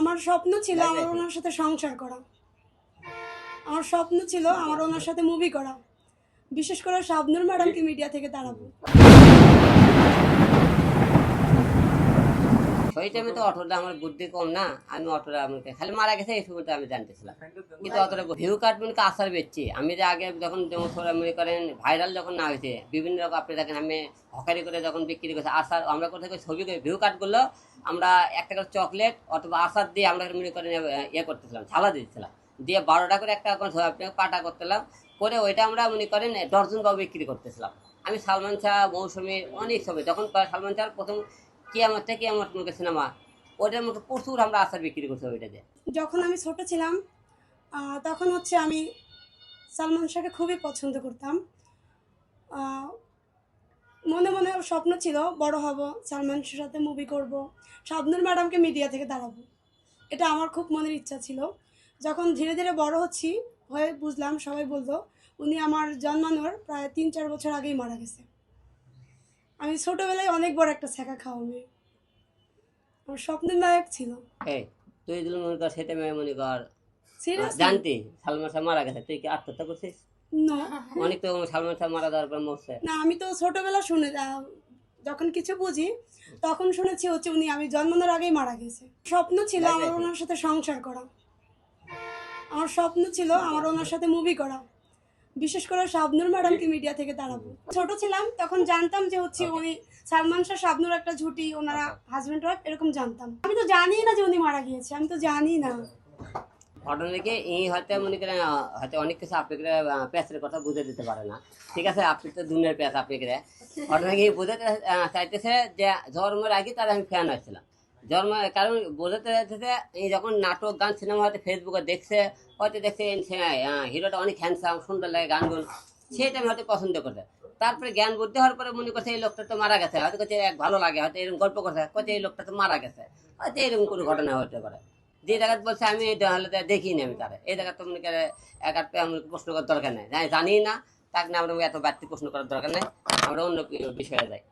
আমার স্বপ্ন ছিল আমার ওনার সাথে সংসার করা। আমার স্বপ্ন ছিল আমার ওনার সাথে মুভি করা। বিশেষ করে শাবনুর ম্যাডামকে মিডিয়া থেকে তাড়াবো। ওই টাইমে তো অটোটা আমার বুদ্ধি কম না, আমি অটোটা আমাকে খালি মারা গেছে, এই সময়টা আমি জানতেছিলাম। কিন্তু অতটা ভিউ মানে আসার বেচছি। আমি যে আগে যখন যেমন মনে করেন ভাইরাল যখন না হয়েছে, বিভিন্ন রকম আপনি দেখেন, আমি হকারি করে যখন বিক্রি করছি, আসার আমরা থেকে ছবি করে ভিউ কার্ড করল আমরা একটা করে চকলেট অথবা আসার দিয়ে আমরা মনে করেন ইয়ে করতেছিলাম ছালা দিয়েছিলাম দিয়ে বারোটা করে একটা আপনি পাটা করতেলাম। করে ওইটা আমরা মনে করেন ডর্জন বাবু বিক্রি করতেছিলাম। আমি সালমান শাহ, মৌসুমি, অনেক ছবি যখন সালমান শাহ প্রথম কিয়ামত থেকে কিয়ামত মুখে সিনেমা। ওটার মতো প্রচুর আমরা আচার বিক্রি করছি ওইটাতে যখন আমি ছোট ছিলাম তখন হচ্ছে আমি সালমান শাহকে খুবই পছন্দ করতাম। মনে মনে স্বপ্ন ছিল, বড় হব, সালমান শাহের সাথে মুভি করব, শাবনুর ম্যাডামকে মিডিয়া থেকে দাঁড়াবো। এটা আমার খুব মনের ইচ্ছা ছিল। যখন ধীরে ধীরে বড় হচ্ছি, হয়ে বুঝলাম, সবাই বলতো উনি আমার জন্মানোর প্রায় তিন চার বছর আগেই মারা গেছে। আমি ছোটোবেলায় অনেক বড় একটা ছেঁকা খাওয়া মেয়ে আমার স্বপ্নের নায়ক ছিল। এই তুই দিল মনে কর সেটা মেয়ে মনে কর জানতি সালমান শাহ মারা গেছে তুই কি আত্মহত্যা করছিস? না। অনেক তো সালমান শাহ মারা যাওয়ার পর মরছে। না আমি তো ছোটবেলা শুনে যখন কিছু বুঝি তখন শুনেছি হচ্ছে উনি আমি জন্মানোর আগেই মারা গেছে। স্বপ্ন ছিল আমার ওনার সাথে সংসার করা। আমার স্বপ্ন ছিল আমার ওনার সাথে মুভি করা। বিশেষ করে শাবনুর ম্যাডামকে মিডিয়া থেকে দাঁড়াবো। ছোট ছিলাম তখন জানতাম যে হচ্ছে উনি সালমান শাহ শাবনুর একটা ঝুটি ওনারা হাজব্যান্ড ওয়াইফ এরকম জানতাম। আমি তো জানি না যে উনি মারা গিয়েছে আমি তো জানি না। ঘটনা কি এই হয়তো মনে করেন হয়তো অনেক কিছু আপনাকে প্যাসের কথা বুঝে দিতে পারে না। ঠিক আছে আপনি তো দুনিয়ার প্যাস আপনাকে। ঘটনা কি বোঝাতে চাইতেছে যে জন্মের আগে তার আমি ফ্যান হয়েছিলাম। জন্ম কারণ বোঝাতে চাইতেছে এই যখন নাটক, গান, সিনেমা হয়তো ফেসবুকে দেখছে, হয়তো দেখছে হিরোটা অনেক হ্যান্ডসাম সুন্দর লাগে গানগুলো সেটা আমি হয়তো পছন্দ করছে। তারপরে জ্ঞান বুদ্ধি হওয়ার পরে মনে করছে, এই লোকটা তো মারা গেছে। হয়তো করছে এক ভালো লাগে। হয়তো এরকম গল্প করছে করছে এই লোকটা তো মারা গেছে। হয়তো এরকম কোনো ঘটনা হতে পারে। যে জায়গাতে বলছে, আমি তাহলে তো দেখিনি আমি তারা। এই জায়গায় তো মনে করে এক আধ আমি প্রশ্ন করার দরকার নেই। জানি না তাকে না আমরা এত বাড়তি প্রশ্ন করার দরকার নেই। আমরা অন্য বিষয়ে যাই।